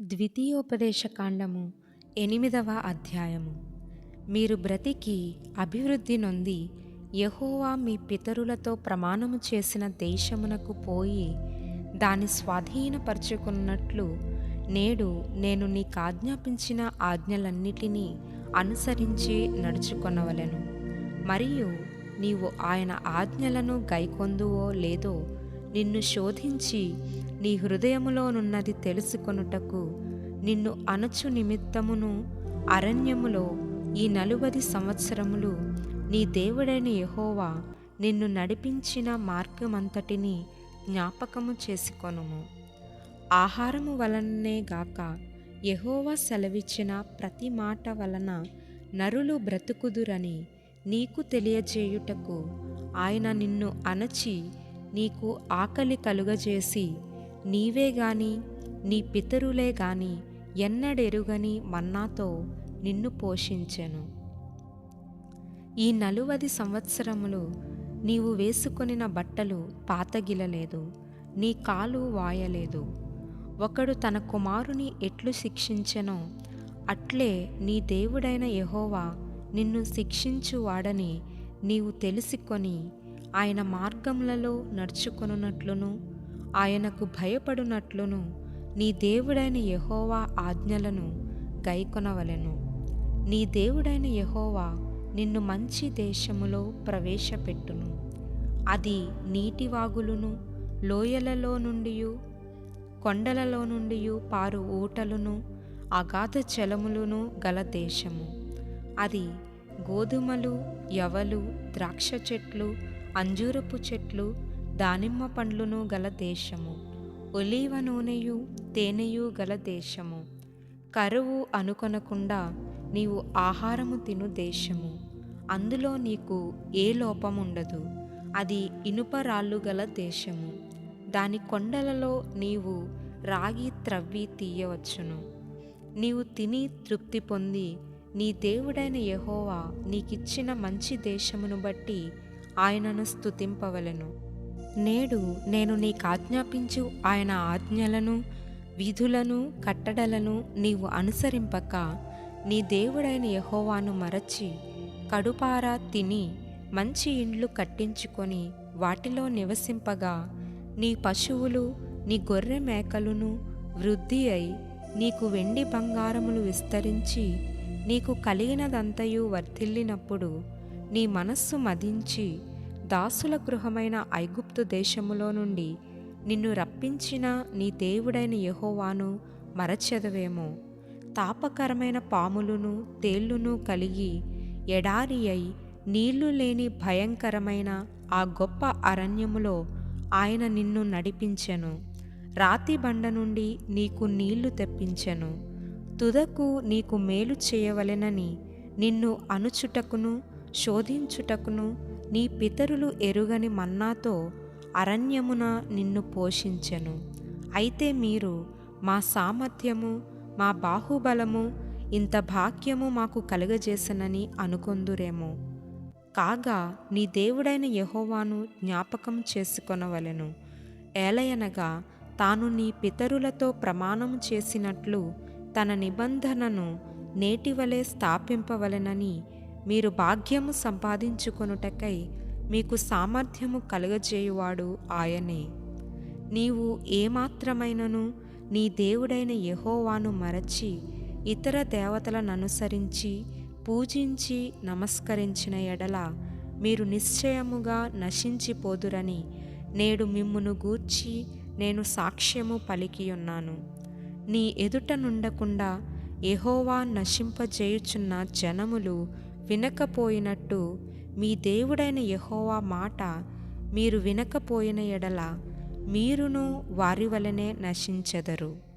ద్వితీయోపదేశకాండము ఎనిమిదవ అధ్యాయము. మీరు బ్రతికి అభివృద్ధి నొంది యెహోవా మీ పితరులతో ప్రమాణము చేసిన దేశమునకు పోయి దాని స్వాధీనపరుచుకున్నట్లు నేడు నేను నీకు ఆజ్ఞాపించిన ఆజ్ఞలన్నిటినీ అనుసరించి నడుచుకొనవలెను. మరియు నీవు ఆయన ఆజ్ఞలను గైకొందువో లేదో నిన్ను శోధించి నీ హృదయములోనున్నది తెలుసుకొనుటకు నిన్ను అణచు నిమిత్తమును అరణ్యములో ఈ నలుబది సంవత్సరములు నీ దేవుడైన యహోవా నిన్ను నడిపించిన మార్గమంతటిని జ్ఞాపకము చేసుకొనుము. ఆహారము వలననే గాక యహోవా సెలవిచ్చిన ప్రతి మాట వలన నరులు బ్రతుకుదురని నీకు తెలియజేయుటకు ఆయన నిన్ను అణచి నీకు ఆకలి కలుగజేసి నీవే గాని నీ పితరులే గాని ఎన్నడెరుగని మన్నాతో నిన్ను పోషించెను. ఈ నలువది సంవత్సరములు నీవు వేసుకొనిన బట్టలు పాతగిలలేదు నీ కాలు వాయలేదు. ఒకడు తన కుమారుని ఎట్లు శిక్షించెనో అట్లే నీ దేవుడైన యహోవా నిన్ను శిక్షించువాడని నీవు తెలుసుకొని ఆయన మార్గములలో నడుచుకొనున్నట్లును ఆయనకు భయపడునట్లును నీ దేవుడైన యహోవా ఆజ్ఞలను గైకొనవలెను. నీ దేవుడైన యహోవా నిన్ను మంచి దేశములో ప్రవేశపెట్టును. అది నీటివాగులును లోయలలో నుండి కొండలలో నుండి పారు ఊటలును అగాధ జలములును గల దేశము. అది గోధుమలు యవలు ద్రాక్ష చెట్లు అంజూరపు చెట్లు దానిమ్మ పండ్లును గల దేశము. ఒలీవ నూనెయు తేనెయు గల దేశము. కరువు అనుకొనకుండా నీవు ఆహారము తిను దేశము. అందులో నీకు ఏ లోపముండదు. అది ఇనుప రాళ్ళు గల దేశము. దాని కొండలలో నీవు రాగి త్రవ్వి తీయవచ్చును. నీవు తిని తృప్తి పొంది నీ దేవుడైన యహోవా నీకిచ్చిన మంచి దేశమును బట్టి ఆయనను స్తుతింపవలెను. నేడు నేను నీకాజ్ఞాపించు ఆయన ఆజ్ఞలను విధులను కట్టడలను నీవు అనుసరింపక నీ దేవుడైన యహోవాను మరచి కడుపారా తిని మంచి ఇండ్లు కట్టించుకొని వాటిలో నివసింపగా నీ పశువులు నీ గొర్రె మేకలును వృద్ధి అయి నీకు వెండి బంగారములు విస్తరించి నీకు కలిగినదంతయు వర్ధిల్లినప్పుడు నీ మనస్సు మదించి దాసుల గృహమైన ఐగుప్తు దేశములో నుండి నిన్ను రప్పించిన నీ దేవుడైన యహోవాను మరచెదవేమో. తాపకరమైన పాములును తేళ్ళును కలిగి ఎడారి అయి నీళ్ళు లేని భయంకరమైన ఆ గొప్ప అరణ్యములో ఆయన నిన్ను నడిపించెను. రాతి బండ నుండి నీకు నీళ్ళు తెప్పించెను. తుదకు నీకు మేలు చేయవలెనని నిన్ను అనుచుటకును శోధించుటకును నీ పితరులు ఎరుగని మన్నాతో అరణ్యమున నిన్ను పోషించెను. అయితే మీరు మా సామర్థ్యము మా బాహుబలము ఇంత భాగ్యము మాకు కలుగజేసనని అనుకొందురేమో. కాగా నీ దేవుడైన యహోవాను జ్ఞాపకం చేసుకొనవలెను. ఏలయనగా తాను నీ పితరులతో ప్రమాణం చేసినట్లు తన నిబంధనను నేటివలే స్థాపింపవలెనని మీరు భాగ్యము సంపాదించుకొనుటకై మీకు సామర్థ్యము కలుగజేయువాడు ఆయనే. నీవు ఏమాత్రమైనను నీ దేవుడైన యహోవాను మరచి ఇతర దేవతలను అనుసరించి పూజించి నమస్కరించిన ఎడల మీరు నిశ్చయముగా నశించిపోదురని నేడు మిమ్మును గూర్చి నేను సాక్ష్యము పలికియున్నాను. నీ ఎదుట నుండకుండా ఎహోవా నశింపజేయుచున్న జనములు వినకపోయినట్టు మీ దేవుడైన యహోవా మాట మీరు వినకపోయిన ఎడల మీరును వారి వలనే నశించెదరు.